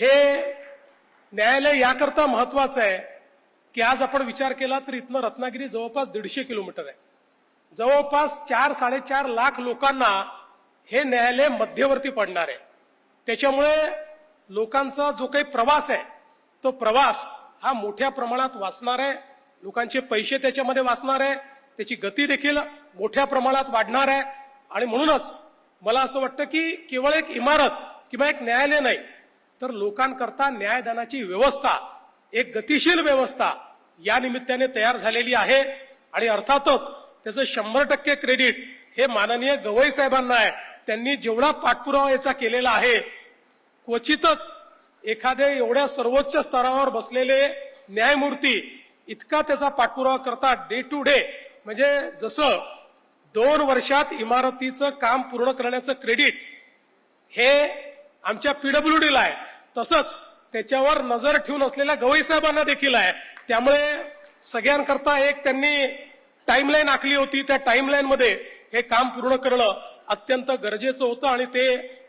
हे न्यायालय याकरता महत्वाचं आहे की आज आपण विचार केला तर इथनं रत्नागिरी जवळपास दीडशे किलोमीटर आहे. जवळपास चार साडेचार लाख लोकांना हे न्यायालय मध्यवर्ती पडणार आहे. त्याच्यामुळे लोकांचा जो काही प्रवास आहे तो प्रवास हा मोठ्या प्रमाणात वाचणार आहे. लोकांचे पैसे त्याच्यामध्ये वाचणार आहे. त्याची गती देखील मोठ्या प्रमाणात वाढणार आहे. आणि म्हणूनच मला असं वाटतं की केवळ एक इमारत किंवा एक न्यायालय नाही तर लोकांकरता न्यायदानाची व्यवस्था एक गतिशील व्यवस्था या निमित्ताने तयार झालेली आहे. आणि अर्थातच त्याचं शंभर टक्के क्रेडिट हे माननीय गवई साहेबांना आहे. त्यांनी जेवढा पाठपुरावा याचा केलेला आहे क्वचितच एखाद्या एवढ्या सर्वोच्च स्तरावर बसलेले न्यायमूर्ती इतका त्याचा पाठपुरावा करतात डे टू डे म्हणजे जसं दोन वर्षात इमारतीचं काम पूर्ण करण्याचं क्रेडिट हे आमच्या पीडब्ल्यूडीला आहे. तसंच त्याच्यावर नजर ठेवून असलेल्या गवई साहेबांना देखील आहे. त्यामुळे सगळ्यांकरता एक त्यांनी टाईमलाईन आखली होती. त्या टाईमलाईनमध्ये हे काम पूर्ण करणं अत्यंत गरजेचं होतं आणि ते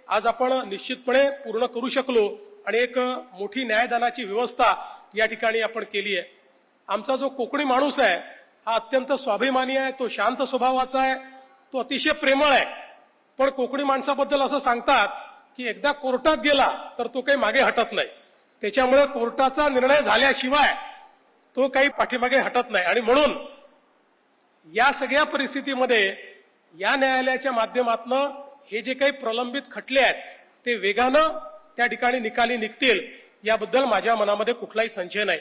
आज आपण निश्चितपणे पूर्ण करू शकलो. आणि एक मोठी न्यायदानाची व्यवस्था या ठिकाणी आपण केली आहे. आमचा जो कोकणी माणूस आहे हा अत्यंत स्वाभिमानी आहे तो शांत स्वभावाचा आहे तो अतिशय प्रेमळ आहे. पण कोकणी माणसाबद्दल असं सांगतात की एकदा कोर्टात गेला तर तो काही मागे हटत नाही. त्याच्यामुळे कोर्टाचा निर्णय झाल्याशिवाय तो काही पाठीमागे हटत नाही. आणि म्हणून या सगळ्या परिस्थितीमध्ये या न्यायालयाच्या माध्यमातनं हे जे काही प्रलंबित खटले आहेत ते वेगानं त्या ठिकाणी निकाली निघतील याबद्दल माझ्या मनामध्ये कुठलाही संशय नाही.